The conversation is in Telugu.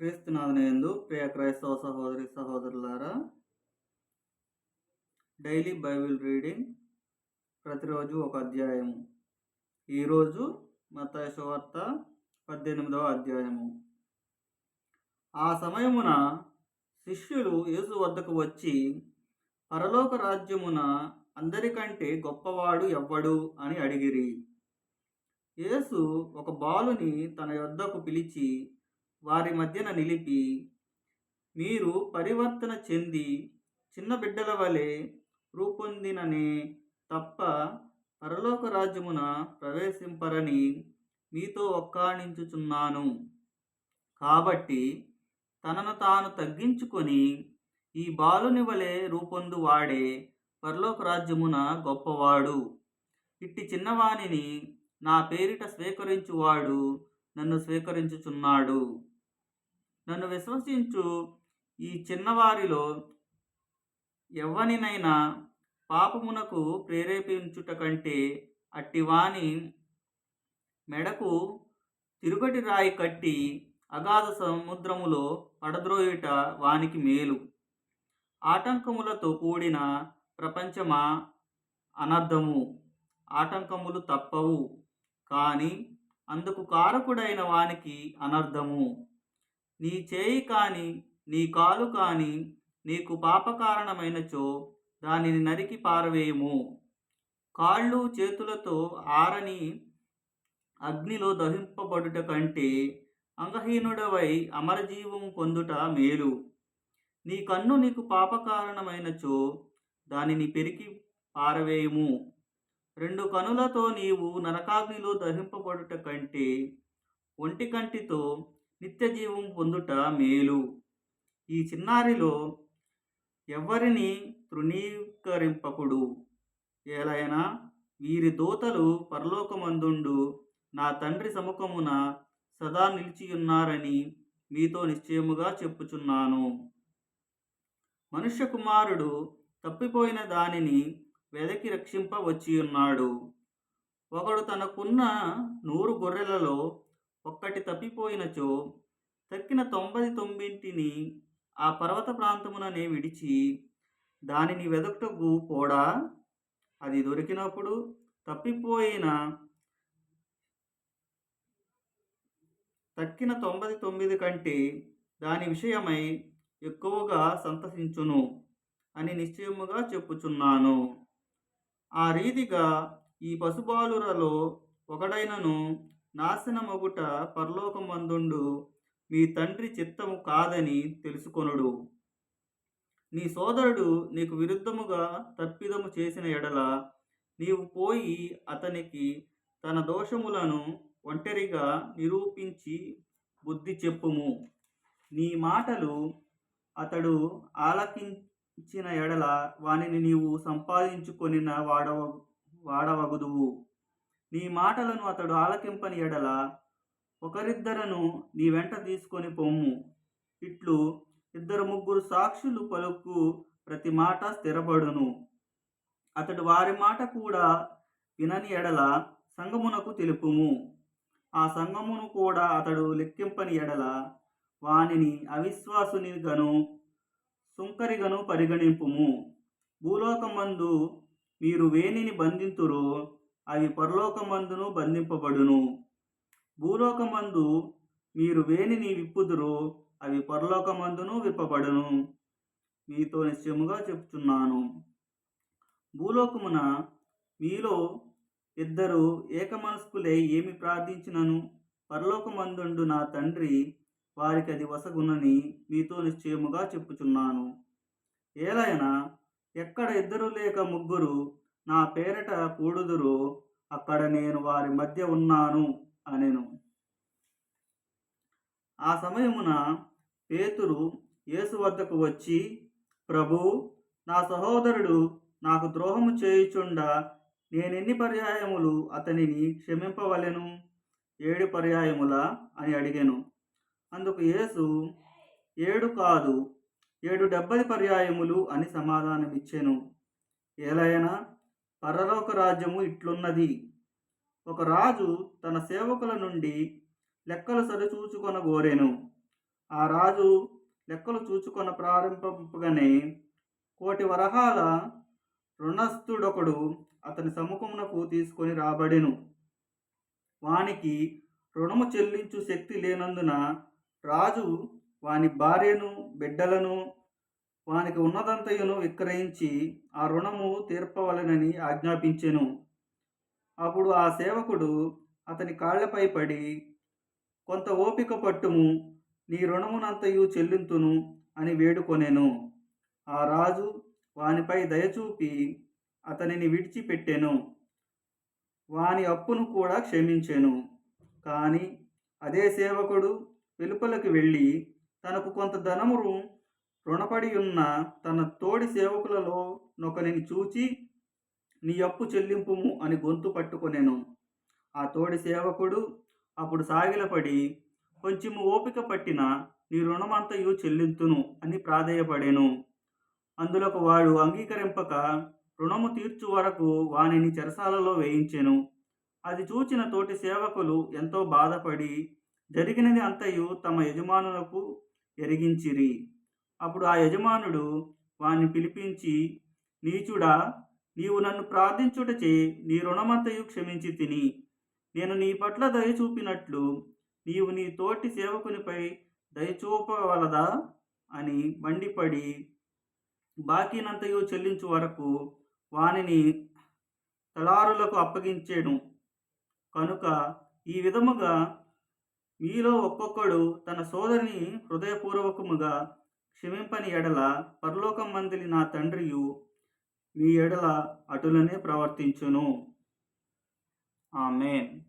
క్రీస్తునాథనయందు ప్రియ క్రైస్తవ సహోదరి సహోదరులారా డైలీ బైబిల్ రీడింగ్ ప్రతిరోజు ఒక అధ్యాయము. ఈరోజు మత శువార్త పద్దెనిమిదవ అధ్యాయము. ఆ సమయమున శిష్యులు యేసు వద్దకు వచ్చి పరలోక రాజ్యమున అందరికంటే గొప్పవాడు ఎవ్వడు? అని అడిగిరి. యేసు ఒక బాలుని తన యొద్దకు పిలిచి వారి మధ్యన నిలిపి మీరు పరివర్తన చెంది చిన్న బిడ్డల వలె రూపొందిననే తప్ప పరలోక రాజ్యమున ప్రవేశింపరని మీతో ఒక్కాణించుచున్నాను. కాబట్టి తనను తాను తగ్గించుకొని ఈ బాలుని వలె రూపొందువాడే పరలోక రాజ్యమున గొప్పవాడు. ఇట్టి చిన్నవాణిని నా పేరిట స్వీకరించువాడు నన్ను స్వీకరించుచున్నాడు. నన్ను విశ్వసించు. ఈ చిన్నవారిలో ఎవ్వనినైనా పాపమునకు ప్రేరేపించుట కంటే అట్టివాని మెడకు తిరుగటి రాయి కట్టి అగాధ సముద్రములో పడద్రోయుట వానికి మేలు. ఆటంకములతో కూడిన ప్రపంచమా? అనర్థము. ఆటంకములు తప్పవు. కానీ అందుకు కారకుడైన వానికి అనర్థము. నీ చేయి కాని నీ కాలు కాని నీకు పాపకారణమైనచో దానిని నరికి పారవేయము. కాళ్ళు చేతులతో ఆరని అగ్నిలో దహింపబడుట కంటే అంగహీనుడవై అమరజీవము పొందుట మేలు. నీ కన్ను నీకు పాపకారణమైనచో దానిని పెరికి పారవేయము. రెండు కనులతో నీవు నరకాగ్నిలో దహింపబడుట కంటే ఒంటి కంటితో నిత్య జీవం పొందుట మేలు. ఈ చిన్నారిలో ఎవరిని తృణీకరింపకుడు? ఏలైనా వీరి దూతలు పరలోకమందుండు నా తండ్రి సముఖమున సదా నిలిచియున్నారని మీతో నిశ్చయముగా చెప్పుచున్నాను. మనుష్య కుమారుడు తప్పిపోయిన దానిని వెదకి రక్షింప వచ్చియున్నాడు. ఒకడు తనకున్న నూరు గొర్రెలలో ఒక్కటి తప్పిపోయినచో తక్కిన తొంభై తొమ్మిదింటిని ఆ పర్వత ప్రాంతముననే విడిచి దానిని వెదకుటకు పోడా? అది దొరికినప్పుడు తప్పిపోయిన తక్కిన తొంభై తొమ్మిది కంటే దాని విషయమై ఎక్కువగా సంతసించును అని నిశ్చయముగా చెప్పుచున్నాను. ఆ రీతిగా ఈ పశుబాలురలో ఒకడైనను నాశనమగుట పరలోకమందుండు మీ తండ్రి చిత్తము కాదని తెలుసుకొనుడు. నీ సోదరుడు నీకు విరుద్ధముగా తప్పిదము చేసిన ఎడల నీవు పోయి అతనికి తన దోషములను ఒంటరిగా నిరూపించి బుద్ధి చెప్పుము. నీ మాటలు అతడు ఆలకించిన ఎడల వానిని నీవు సంపాదించుకొనిన వాడవ వాడవగుదువు. నీ మాటలను అతడు ఆలకింపని ఎడల ఒకరిద్దరను నీ వెంట తీసుకొని పొమ్ము. ఇట్లు ఇద్దరు ముగ్గురు సాక్షులు పలుకు ప్రతి మాట స్థిరపడును. అతడు వారి మాట కూడా వినని ఎడల సంగమునకు తెలుపుము. ఆ సంగమును కూడా అతడు లెక్కింపని ఎడల వానిని అవిశ్వాసునిగను సుంకరిగను పరిగణింపుము. భూలోకమందు మీరు వేణిని బంధింతురో అవి పరలోకమందును బంధింపబడును. భూలోకమందు మీరు వేనిని విప్పుదురు అవి పరలోకమందును విప్పబడును. మీతో నిశ్చయముగా చెప్తున్నాను భూలోకమున మీలో ఇద్దరు ఏకమనస్కులై ఏమి ప్రార్థించినను? పరలోకమందుండు నా తండ్రి వారికి అది వసగునని మీతో నిశ్చయముగా చెప్పుచున్నాను. ఏలైనా ఎక్కడ ఇద్దరు లేక ముగ్గురు నా పేరిట కూడుదురు అక్కడ నేను వారి మధ్య ఉన్నాను అనెను. ఆ సమయమున పేతురు యేసు వద్దకు వచ్చి ప్రభు నా సహోదరుడు నాకు ద్రోహము చేయుచుండా నేనెన్ని పర్యాయములు అతనిని క్షమింపవలెను? ఏడు పర్యాయములా అని అడిగాను. అందుకు యేసు ఏడు కాదు ఏడు డెబ్బై పర్యాయములు అని సమాధానమిచ్చాను. ఏలైనా పరలోక రాజ్యము ఇట్లున్నది. ఒక రాజు తన సేవకుల నుండి లెక్కలు సరిచూచుకొనగోరెను ఆ రాజు లెక్కలు చూచుకొన ప్రారంభింపగానే కోటి వరహాల రుణస్థుడొకడు అతని సముఖమునకు తీసుకొని రాబడెను. వానికి రుణము చెల్లించు శక్తి లేనందున రాజు వాని భార్యను బిడ్డలను వానికి ఉన్నదంతయును విక్రయించి ఆ రుణము తీర్పవలెనని ఆజ్ఞాపించెను. అప్పుడు ఆ సేవకుడు అతని కాళ్ళపై పడి కొంత ఓపిక పట్టుము నీ రుణమునంతయు చెల్లింతును అని వేడుకొనెను. ఆ రాజు వానిపై దయచూపి అతనిని విడిచిపెట్టెను. వాని అప్పును కూడా క్షమించెను. కానీ అదే సేవకుడు వెలుపలకు వెళ్ళి తనకు కొంత ధనము రుణపడి ఉన్న తన తోడి సేవకులలో నొకరిని చూచి నీ అప్పు చెల్లింపుము అని గొంతు పట్టుకొనెను. ఆ తోడి సేవకుడు అప్పుడు సాగిలపడి కొంచెము ఓపిక పట్టిన నీ రుణమంతయు చెల్లింతును అని ప్రాధేయపడెను. అందులోకి వాడు అంగీకరింపక రుణము తీర్చు వరకు వానిని చెరసాలలో వేయించెను. అది చూచిన తోటి సేవకులు ఎంతో బాధపడి జరిగినది అంతయు తమ యజమానులకు ఎరిగించిరి. అప్పుడు ఆ యజమానుడు వాణ్ణి పిలిపించి నీచుడా నీవు నన్ను ప్రార్థించుటచే నీ రుణమంతయు క్షమించి తిని. నేను నీ పట్ల దయ చూపినట్లు నీవు నీ తోటి సేవకునిపై దయచూపవలదా అని మండిపడి బాకీనంతయు చెల్లించు వరకు వానిని తలారులకు అప్పగించెను. కనుక ఈ విధముగా మీలో ఒక్కొక్కడు తన సోదరిని హృదయపూర్వకముగా క్షమింపని ఎడల పరలోకం మందిలి నా తండ్రియు మీ ఎడల అటులనే ప్రవర్తించును. ఆమెన్.